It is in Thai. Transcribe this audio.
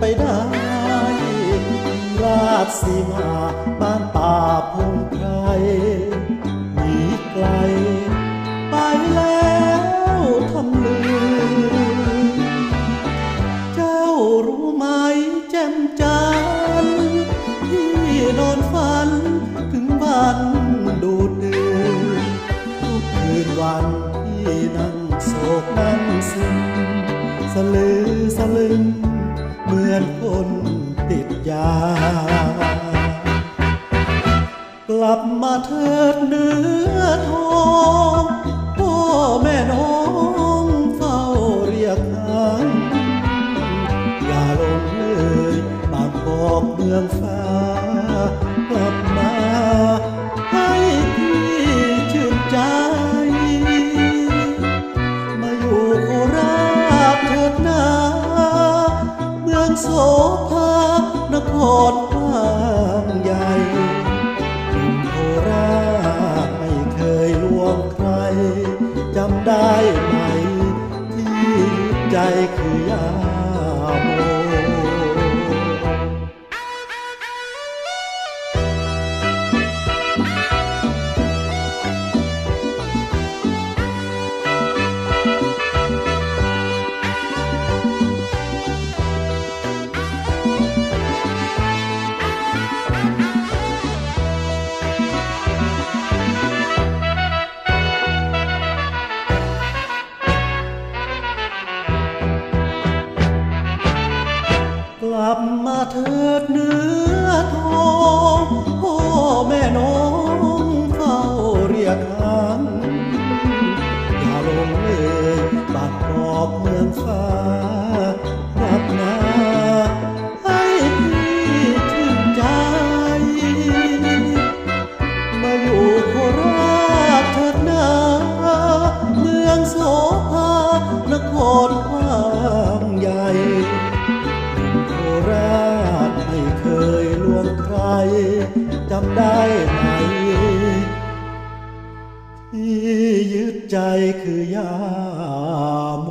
ไปได้ราชสีมาบ้านป่าพงไพรหนีไกล ไปแล้วทำลือเจ้ารู้ไหมแจ่มจันทร์ที่นอนฝันถึงวันดูดดื่มทุกคืนวันที่นั่งโศกนั่งซึมสลือสลึง เหมือนคนติดยา กลับมาเถิดเนื้อทองพ่อแม่น้องเฝ้าเรียกหาอย่าลงเลยบางกอกเมืองฟ้ากลับ โสภานครกว้างใหญ่หนุ่มโคราชไม่เคยลวงใคร จำได้ไหมที่ใจคือยา ลับมาเถิดเนื้อทองพ่อแม่น้องเฝ้าเรียกหางอย่า จำได้ไหม ที่ยึดใจคือยาโม